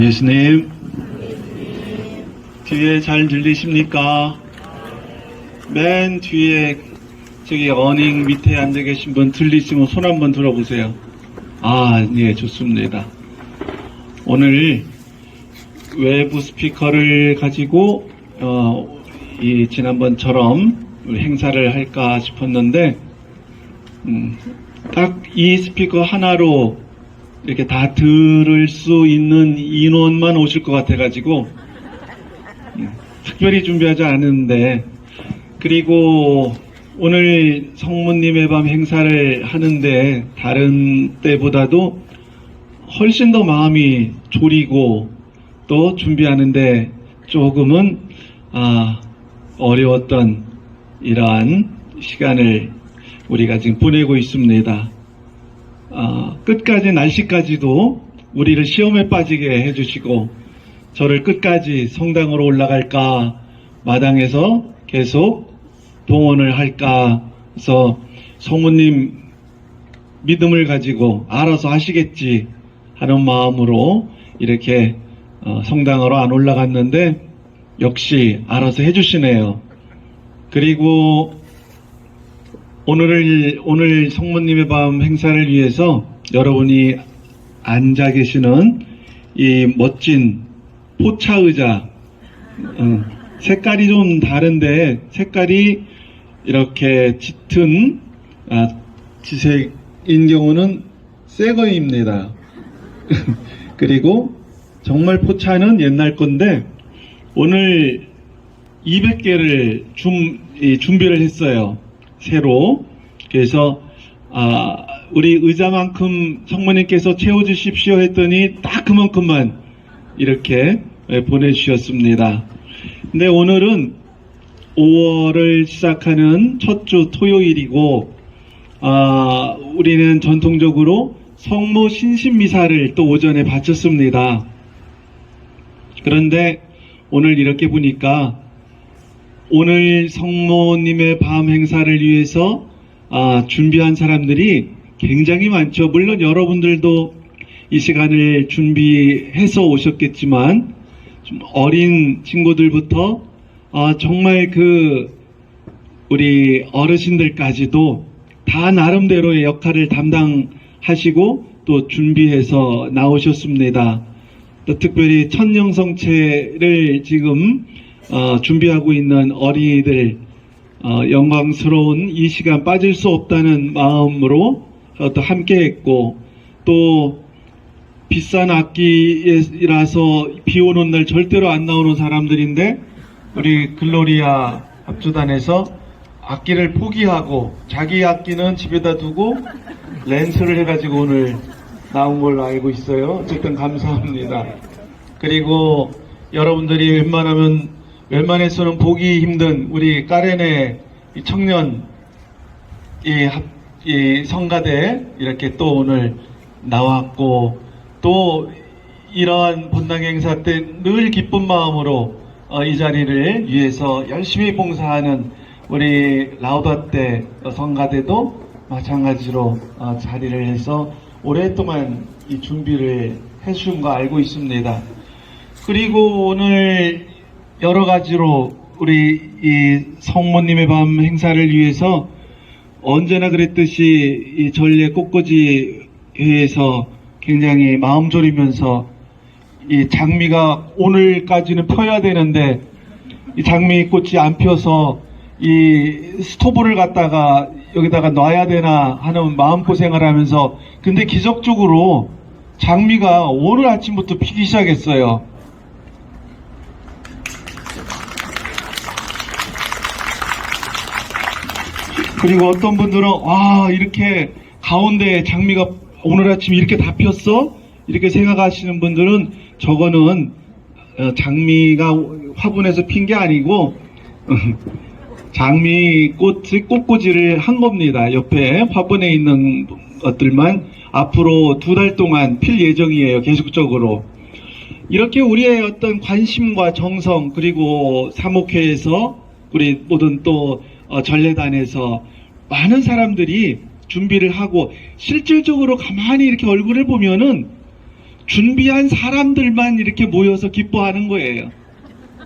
예수님, 뒤에 잘 들리십니까? 맨 뒤에 저기 어닝 밑에 앉아 계신 분 들리시면 손 한번 들어보세요. 아, 예, 좋습니다. 오늘 외부 스피커를 가지고 어, 이 지난번처럼 행사를 할까 싶었는데 음, 딱 이 스피커 하나로 이렇게 다 들을 수 있는 인원만 오실 것 같아가지고 음, 특별히 준비하지 않았는데 그리고 오늘 성모님의 밤 행사를 하는데 다른 때보다도 훨씬 더 마음이 졸이고 또 준비하는데 조금은 아, 어려웠던 이러한 시간을 우리가 지금 보내고 있습니다. 아, 끝까지 날씨까지도 우리를 시험에 빠지게 해주시고 저를 끝까지 성당으로 올라갈까 마당에서 계속 동원을 할까 해서 성모님 믿음을 가지고 알아서 하시겠지 하는 마음으로 이렇게 어, 성당으로 안 올라갔는데 역시 알아서 해주시네요. 그리고 오늘 오늘 성모님의 밤 행사를 위해서 여러분이 앉아 계시는 이 멋진 포차 의자 어, 색깔이 좀 다른데 색깔이 이렇게 짙은 아, 지색인 경우는 새 거입니다. 그리고 정말 포차는 옛날 건데 오늘 200개를 준, 이 준비를 했어요. 새로. 그래서 아, 우리 의자만큼 성모님께서 채워주십시오 했더니 딱 그만큼만 이렇게 예, 보내주셨습니다. 근데 오늘은 5월을 시작하는 첫 주 토요일이고 아, 우리는 전통적으로 성모 신신 미사를 또 오전에 바쳤습니다. 그런데 오늘 이렇게 보니까 오늘 성모님의 밤 행사를 위해서 아, 준비한 사람들이 굉장히 많죠. 물론 여러분들도 이 시간을 준비해서 오셨겠지만 좀 어린 친구들부터 아, 정말 그 우리 어르신들까지도 다 나름대로의 역할을 담당하시고 또 준비해서 나오셨습니다. 또 특별히 천년성체를 지금 어, 준비하고 있는 어린이들 어, 영광스러운 이 시간 빠질 수 없다는 마음으로 어, 또 함께했고 또 비싼 악기라서 비 오는 날 절대로 안 나오는 사람들인데 우리 글로리아 합주단에서 악기를 포기하고 자기 악기는 집에다 두고 렌스를 해가지고 오늘 나온 걸로 알고 있어요. 어쨌든 감사합니다. 그리고 여러분들이 웬만하면 웬만해서는 보기 힘든 우리 이 청년 이, 합, 이 성가대 이렇게 또 오늘 나왔고 또 이러한 본당 행사 때 늘 기쁜 마음으로 어, 이 자리를 위해서 열심히 봉사하는 우리 라우다 때 성가대도 마찬가지로 어, 자리를 해서 오랫동안 이 준비를 해주신 거 알고 있습니다. 그리고 오늘 여러 가지로 우리 이 성모님의 밤 행사를 위해서 언제나 그랬듯이 이 전례 꽃꽂이 회에서 굉장히 마음 졸이면서 이 장미가 오늘까지는 펴야 되는데 이 장미 꽃이 안 펴서 이 스토브를 갖다가 여기다가 놔야 되나 하는 마음고생을 하면서 근데 기적적으로 장미가 오늘 아침부터 피기 시작했어요. 그리고 어떤 분들은 와 이렇게 가운데 장미가 오늘 아침 이렇게 다 폈어? 이렇게 생각하시는 분들은 저거는 어, 장미가 화분에서 핀 게 아니고 장미 꽃이 꽃꽂이를 한 겁니다. 옆에 화분에 있는 것들만 앞으로 두 달 동안 필 예정이에요. 계속적으로. 이렇게 우리의 어떤 관심과 정성 그리고 사목회에서 우리 모든 또 어, 전례단에서 많은 사람들이 준비를 하고 실질적으로 가만히 이렇게 얼굴을 보면은 준비한 사람들만 이렇게 모여서 기뻐하는 거예요.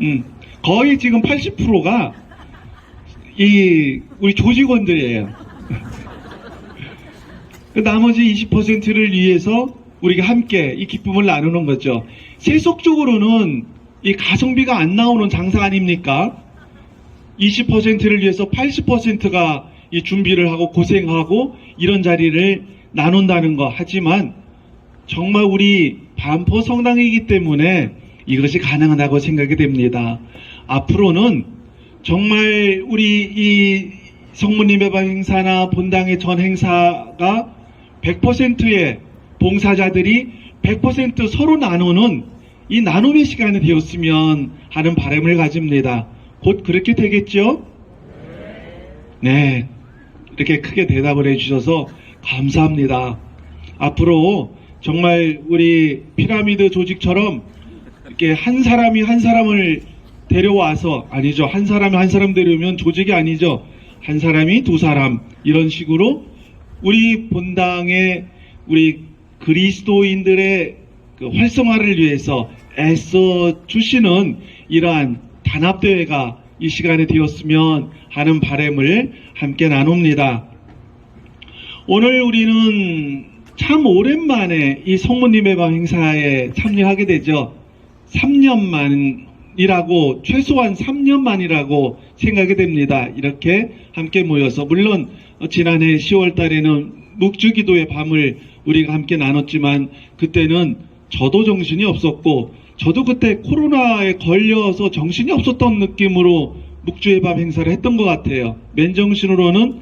음, 거의 지금 80%가 이 우리 조직원들이에요. 그 나머지 20%를 위해서 우리가 함께 이 기쁨을 나누는 거죠. 세속적으로는 이 가성비가 안 나오는 장사 아닙니까? 20%를 위해서 80%가 이 준비를 하고 고생하고 이런 자리를 나눈다는 거. 하지만 정말 우리 반포 성당이기 때문에 이것이 가능하다고 생각이 됩니다. 앞으로는 정말 우리 이 성모님의 방 행사나 본당의 전 행사가 100%의 봉사자들이 100% 서로 나누는 이 나눔의 시간이 되었으면 하는 바람을 가집니다. 곧 그렇게 되겠죠? 네. 이렇게 크게 대답을 해주셔서 감사합니다. 앞으로 정말 우리 피라미드 조직처럼 이렇게 한 사람이 한 사람을 데려와서 아니죠. 한 사람이 한 사람 데려오면 조직이 아니죠. 한 사람이 두 사람 이런 식으로 우리 본당의 우리 그리스도인들의 그 활성화를 위해서 애써 주시는 이러한 단합대회가 이 시간에 되었으면 하는 바람을 함께 나눕니다. 오늘 우리는 참 오랜만에 이 성모님의 방 행사에 참여하게 되죠. 3년만이라고, 최소한 3년만이라고 생각이 됩니다. 이렇게 함께 모여서. 물론, 어, 지난해 10월 달에는 묵주기도의 밤을 우리가 함께 나눴지만, 그때는 저도 정신이 없었고, 저도 그때 코로나에 걸려서 정신이 없었던 느낌으로 묵주의 밤 행사를 했던 것 같아요. 맨정신으로는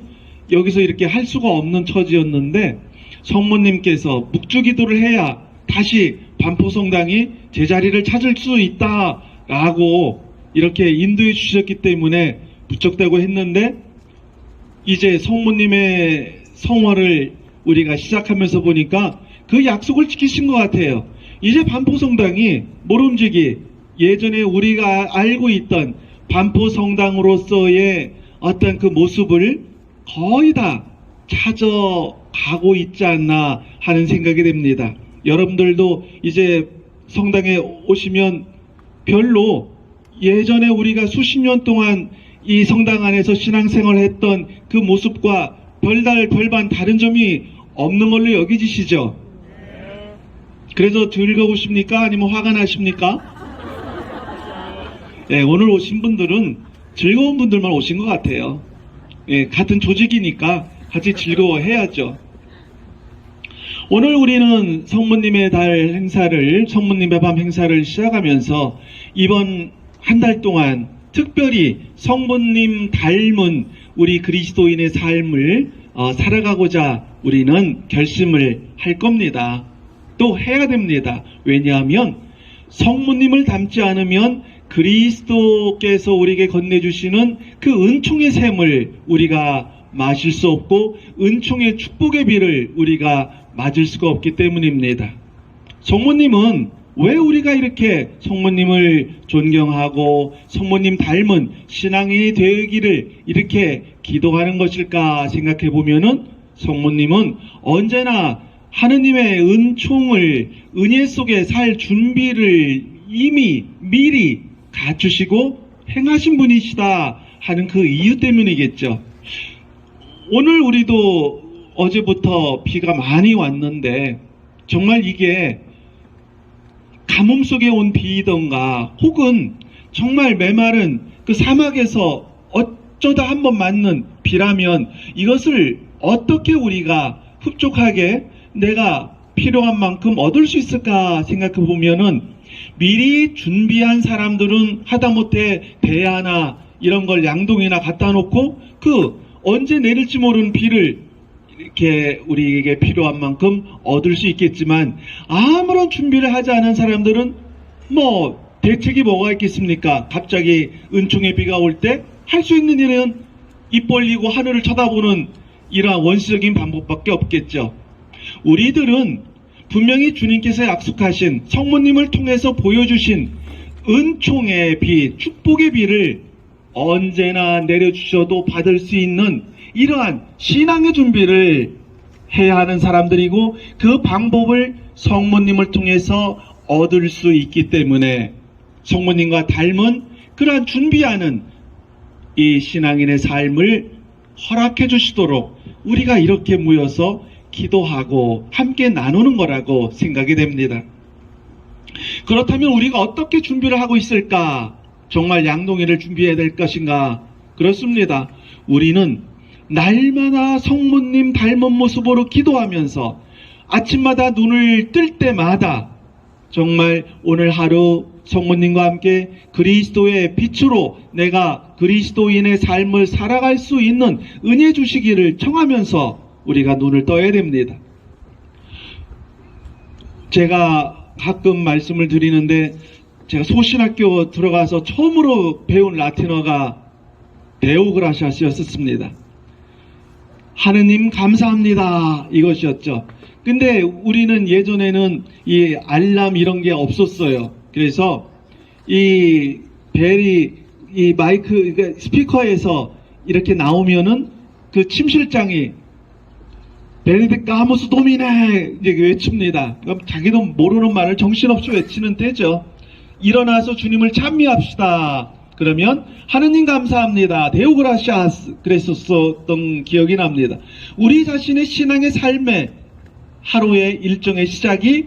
여기서 이렇게 할 수가 없는 처지였는데 성모님께서 묵주 기도를 해야 다시 반포성당이 제자리를 찾을 수 있다라고 이렇게 인도해 주셨기 때문에 부쩍대고 했는데 이제 성모님의 성화를 우리가 시작하면서 보니까 그 약속을 지키신 것 같아요. 이제 반포성당이 모름지기 예전에 우리가 알고 있던 반포성당으로서의 어떤 그 모습을 거의 다 찾아가고 있지 않나 하는 생각이 됩니다. 여러분들도 이제 성당에 오시면 별로 예전에 우리가 수십 년 동안 이 성당 안에서 신앙생활을 했던 그 모습과 별달 별반 다른 점이 없는 걸로 여기지시죠? 그래서 즐거우십니까? 아니면 화가 나십니까? 예, 오늘 오신 분들은 즐거운 분들만 오신 것 같아요. 예, 같은 조직이니까 같이 즐거워해야죠. 오늘 우리는 성모님의 달 행사를, 성모님의 밤 행사를 시작하면서 이번 한 달 동안 특별히 성모님 닮은 우리 그리스도인의 삶을 어, 살아가고자 우리는 결심을 할 겁니다. 또 해야 됩니다. 왜냐하면 성모님을 닮지 않으면 그리스도께서 우리에게 건네주시는 그 은총의 샘을 우리가 마실 수 없고 은총의 축복의 비를 우리가 맞을 수가 없기 때문입니다. 성모님은 왜 우리가 이렇게 성모님을 존경하고 성모님 닮은 신앙인이 되기를 이렇게 기도하는 것일까 생각해 보면은 성모님은 언제나 하느님의 은총을 은혜 속에 살 준비를 이미 미리 갖추시고 행하신 분이시다 하는 그 이유 때문이겠죠. 오늘 우리도 어제부터 비가 많이 왔는데 정말 이게 가뭄 속에 온 비이던가 혹은 정말 메마른 그 사막에서 어쩌다 한번 맞는 비라면 이것을 어떻게 우리가 흡족하게 내가 필요한 만큼 얻을 수 있을까 생각해 보면은 미리 준비한 사람들은 하다못해 대야나 이런 걸 양동이나 갖다 놓고 그 언제 내릴지 모르는 비를 이렇게 우리에게 필요한 만큼 얻을 수 있겠지만 아무런 준비를 하지 않은 사람들은 뭐 대책이 뭐가 있겠습니까? 갑자기 은총의 비가 올 때 할 수 있는 일은 입 벌리고 하늘을 쳐다보는 이러한 원시적인 방법밖에 없겠죠. 우리들은 분명히 주님께서 약속하신 성모님을 통해서 보여주신 은총의 비, 축복의 비를 언제나 내려주셔도 받을 수 있는 이러한 신앙의 준비를 해야 하는 사람들이고 그 방법을 성모님을 통해서 얻을 수 있기 때문에 성모님과 닮은 그러한 준비하는 이 신앙인의 삶을 허락해 주시도록 우리가 이렇게 모여서 기도하고 함께 나누는 거라고 생각이 됩니다. 그렇다면 우리가 어떻게 준비를 하고 있을까? 정말 양동이를 준비해야 될 것인가? 그렇습니다. 우리는 날마다 성모님 닮은 모습으로 기도하면서 아침마다 눈을 뜰 때마다 정말 오늘 하루 성모님과 함께 그리스도의 빛으로 내가 그리스도인의 삶을 살아갈 수 있는 은혜 주시기를 청하면서 우리가 눈을 떠야 됩니다. 제가 가끔 말씀을 드리는데 제가 소신학교 들어가서 처음으로 배운 라틴어가 데오그라시아스였습니다. 하느님 감사합니다 이것이었죠. 근데 우리는 예전에는 이 알람 이런 게 없었어요. 그래서 이 벨이 이 마이크 그러니까 스피커에서 이렇게 나오면은 그 침실장이 베네딕트 아무스 도미네 이제 외칩니다. 그럼 자기도 모르는 말을 정신없이 외치는 때죠. 일어나서 주님을 찬미합시다. 그러면 하느님 감사합니다. 데오그라시아스 그랬었던 기억이 납니다. 우리 자신의 신앙의 삶에 하루의 일정의 시작이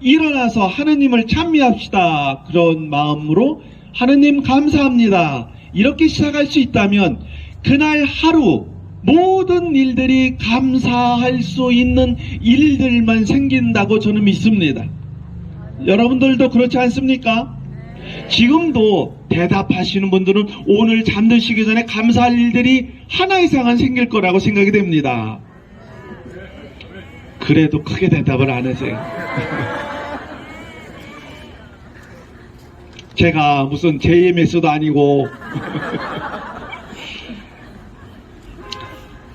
일어나서 하느님을 찬미합시다. 그런 마음으로 하느님 감사합니다. 이렇게 시작할 수 있다면 그날 하루 모든 일들이 감사할 수 있는 일들만 생긴다고 저는 믿습니다. 여러분들도 그렇지 않습니까? 지금도 대답하시는 분들은 오늘 잠드시기 전에 감사할 일들이 하나 이상은 생길 거라고 생각이 됩니다. 그래도 크게 대답을 안 하세요. 제가 무슨 JMS도 아니고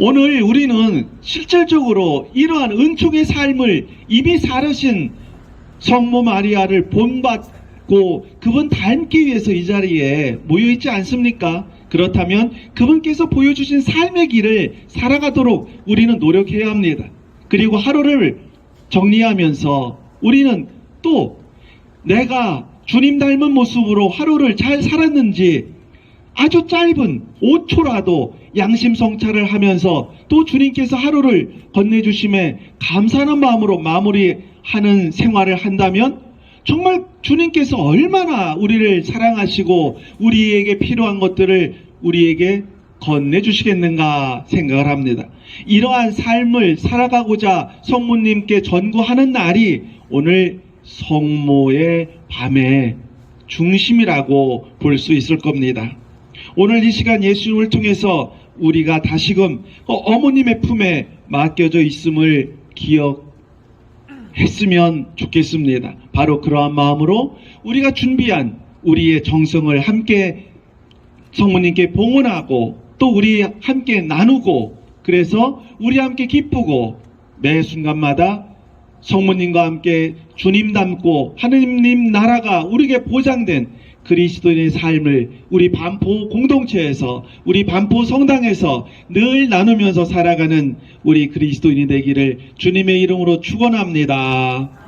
오늘 우리는 실질적으로 이러한 은총의 삶을 이미 살으신 성모 마리아를 본받고 그분 닮기 위해서 이 자리에 모여 있지 않습니까? 그렇다면 그분께서 보여주신 삶의 길을 살아가도록 우리는 노력해야 합니다. 그리고 하루를 정리하면서 우리는 또 내가 주님 닮은 모습으로 하루를 잘 살았는지 아주 짧은 5초라도 양심 성찰을 하면서 또 주님께서 하루를 건네주심에 감사하는 마음으로 마무리하는 생활을 한다면 정말 주님께서 얼마나 우리를 사랑하시고 우리에게 필요한 것들을 우리에게 건네주시겠는가 생각을 합니다. 이러한 삶을 살아가고자 성모님께 전구하는 날이 오늘 성모의 밤의 중심이라고 볼 수 있을 겁니다. 오늘 이 시간 예수님을 통해서 우리가 다시금 어, 어머님의 품에 맡겨져 있음을 기억했으면 좋겠습니다. 바로 그러한 마음으로 우리가 준비한 우리의 정성을 함께 성모님께 봉헌하고 또 우리 함께 나누고 그래서 우리 함께 기쁘고 매 순간마다 성모님과 함께 주님 닮고 하느님 나라가 우리에게 보장된 그리스도인의 삶을 우리 반포 공동체에서 우리 반포 성당에서 늘 나누면서 살아가는 우리 그리스도인이 되기를 주님의 이름으로 축원합니다.